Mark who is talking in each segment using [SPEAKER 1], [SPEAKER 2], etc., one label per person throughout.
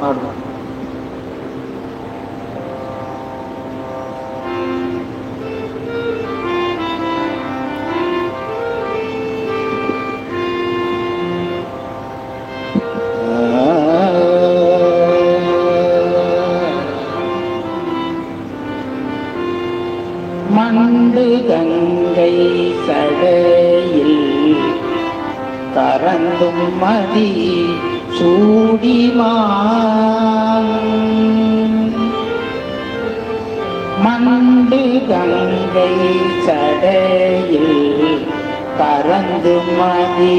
[SPEAKER 1] பாடுவோம். மண்டு கங்கை சடையில் கரந்தும் மதி சூடிமான் மண்டு கங்கை சடையில் கரந்து மதி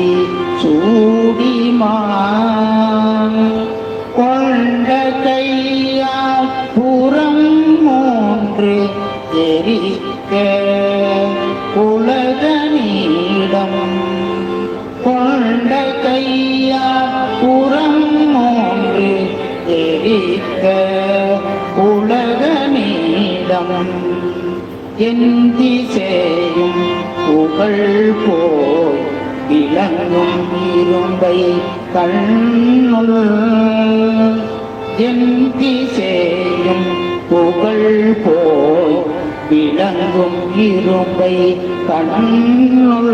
[SPEAKER 1] சூடிமான் கொண்ட கையா புறம் மூன்று எரிக்க உலக நீடம் கொண்ட கையா எரிக்க உலக நீளம் என் திசையும் புகழ் போய் விளங்கும் இரும்பை கண்ணுள். என் திசையும் புகழ் போய் விளங்கும் இரும்பை கண்ணுள்.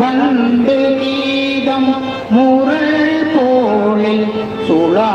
[SPEAKER 1] பண்டு கீதம் முரள் போலில் சுழா